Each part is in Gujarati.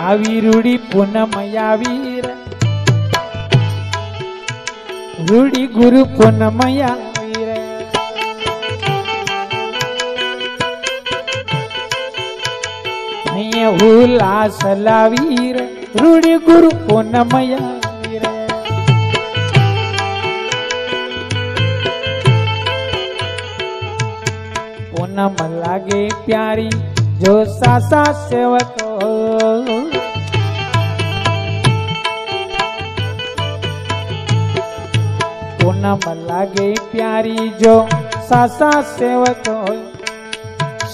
આવી રૂડી પૂનમ આવી રૂડી ગુરુ પૂનમ આવી રે. અહીંયા ઉલ્લાસ લાવી રે. રૂડી ગુરુ પૂનમ આવી રે. પૂનમ લાગે પ્યારી. જો સાસા સેવક પૂનમ લાગે પ્યારી જો સાસા સેવક હોય.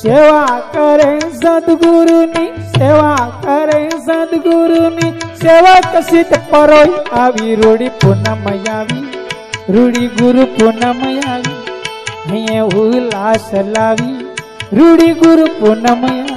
સેવા કરે સદગુરુની, સેવા કરે સદગુરુની. સેવક સિદ્ધ પરોય આવી રૂડી પૂનમ આવી રૂડી ગુરુ પૂનમ આવી અહીંયા ઉલ્લાસ લાવી રૂડી ગુરુ પૂનમ આવી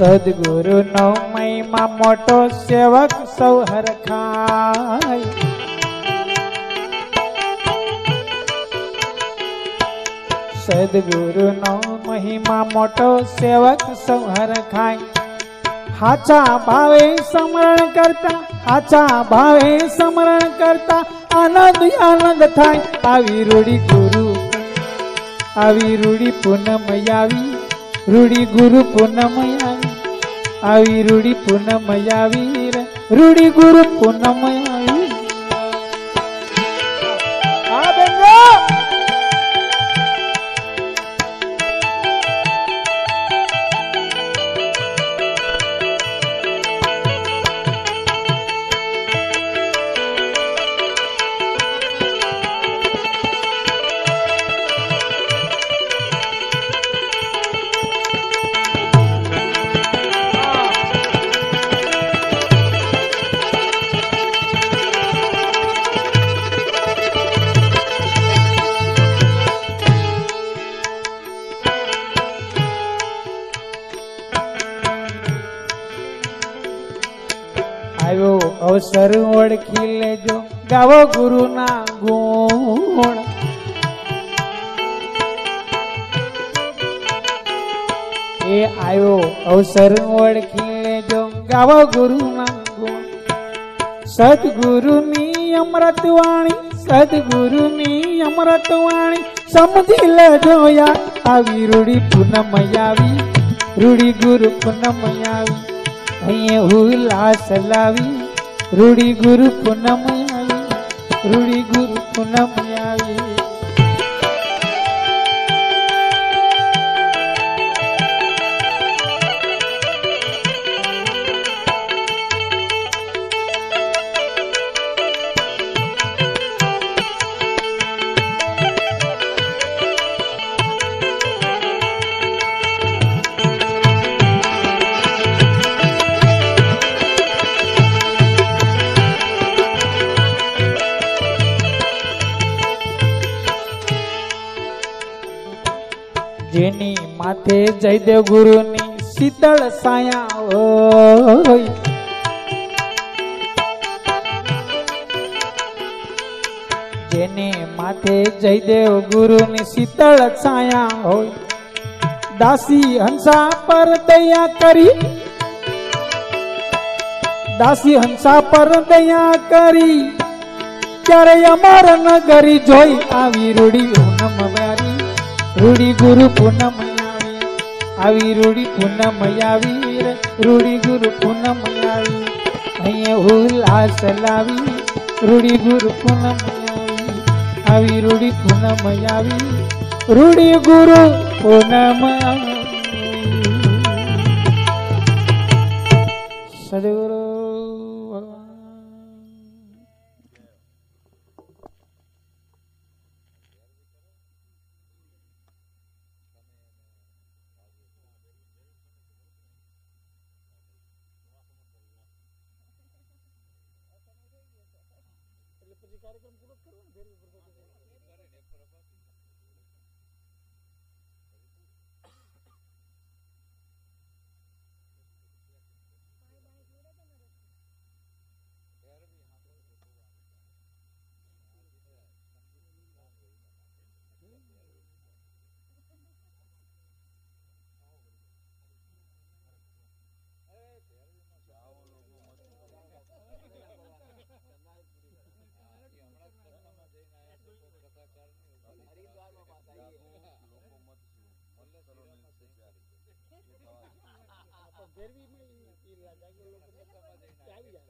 સદગુરુ નો મહિમા મોટો સેવક સૌ હરખાય. સદગુરુ નો મહિમા મોટો સેવક સૌ હરખાય. હાચા ભાવે સમરણ કરતા, હાચા ભાવે સમરણ કરતા આનંદ આનંદ થાય. આવી રૂડી ગુરુ, આવી રૂડી પૂનમ આવી રૂડી ગુરુ પૂનમ આવી રૂડી પૂનમ આવી રૂડી ગુરુ પૂનમ આવી અવસર ઓળખી લેજો. ગાવો ગુરુના ગુણ. એ આવ્યો અવસર ઓળખી લેજો. ગાવો ગુરુના ગુણ. સદગુરુની અમૃત વાણી, સદગુરુની અમૃત વાણી. સમજી લેજો યાર, આવી રૂડી પૂનમ આવી રૂડી ગુરુ પૂનમ આવી અહીંયા ઉલ્લાસ લાવી. રૂડી ગુરુ પૂનમ આવી રૂડી ગુરુ પૂનમ આવી. જેની માથે જયદેવ ગુરુની શીતળ સાયા હોય જેને માથે જયદેવ ગુરુની શીતળ છાયા હોય દાસી હંસા પર દયા કરી દાસી હંસા પર દયા કરી ત્યારે અમાર નગરી જોઈ આવી રૂડી પૂનમ વારી રૂડી ગુરુ પૂનમ આવી રૂડી પૂનમ આવી રે. રૂડી ગુરુ પૂનમ આવી અહીંયા ઉલ્લાસ લાવી. રૂડી ગુરુ પૂનમ આવી રૂડી પૂનમ આવી. રૂડી ગુરુ પૂનમ સદગુરુ કાર્યક્રમ પૂરો કરો ને ફેરી ઉપર फिर भी मैं इलाका के लोगों को तो क्या ही जाना।